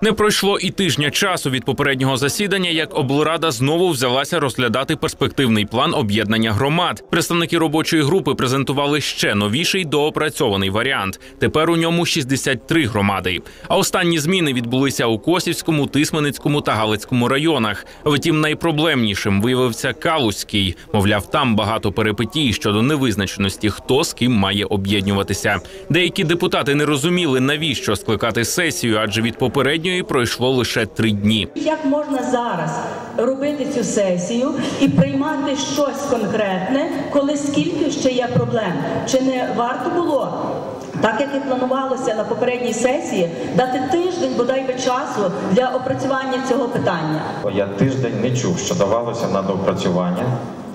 Не пройшло і тижня часу від попереднього засідання, як облрада знову взялася розглядати перспективний план об'єднання громад. Представники робочої групи презентували ще новіший доопрацьований варіант. Тепер у ньому 63 громади. А останні зміни відбулися у Косівському, Тисменицькому та Галицькому районах. Втім, найпроблемнішим виявився Калузький. Мовляв, там багато перипетій щодо невизначеності, хто з ким має об'єднуватися. Деякі депутати не розуміли, навіщо скликати сесію, адже від попередньої пройшло лише три дні. Як можна зараз робити цю сесію і приймати щось конкретне, коли скільки ще є проблем? Чи не варто було? Так як і планувалося на попередній сесії, дати тиждень бодай би часу для опрацювання цього питання. Я тиждень не чув, що давалося на доопрацювання.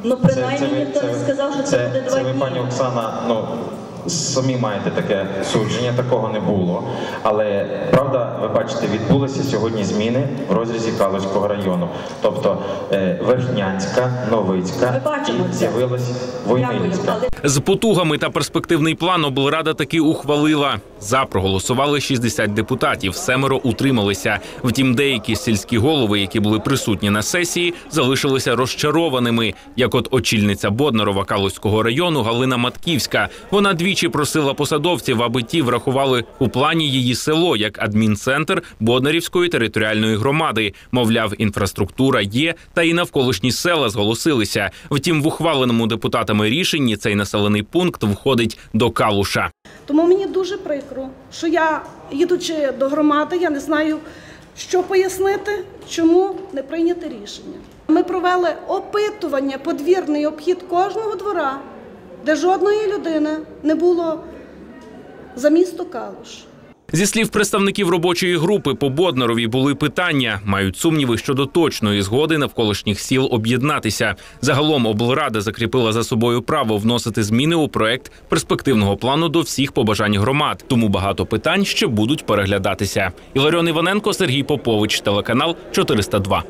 Ну принаймні ви- ніхто не сказав, що це, це, буде це два ви, дні. пані Оксана, ну самі маєте таке судження, такого не було. Але правда, ви бачите, відбулися сьогодні зміни в розрізі Калузького району. Тобто е, Верхнянська, Новицька і з'явилась Дякую, З потугами та перспективний план облрада таки ухвалила. За проголосували 60 депутатів, семеро утрималися. Втім, деякі сільські голови, які були присутні на сесії, залишилися розчарованими. Як от очільниця Боднарова Калузького району Галина Матківська. Вона двічі просила посадовців, аби ті врахували у плані її село як адмінцентр Боднарівської територіальної громади. Мовляв, інфраструктура є, та і навколишні села зголосилися. Втім, в ухваленому депутатами рішенні цей населений пункт входить до Калуша. Тому мені дуже прикро, що я, їдучи до громади, я не знаю, що пояснити, чому не прийняти рішення. Ми провели опитування, подвірний обхід кожного двора, де жодної людини не було за місто Калуш. Зі слів представників робочої групи по Боднарові були питання, мають сумніви щодо точної згоди навколишніх сіл об'єднатися. Загалом облрада закріпила за собою право вносити зміни у проект перспективного плану до всіх побажань громад. Тому багато питань ще будуть переглядатися. Іларіон Іваненко, Сергій Попович, телеканал 402.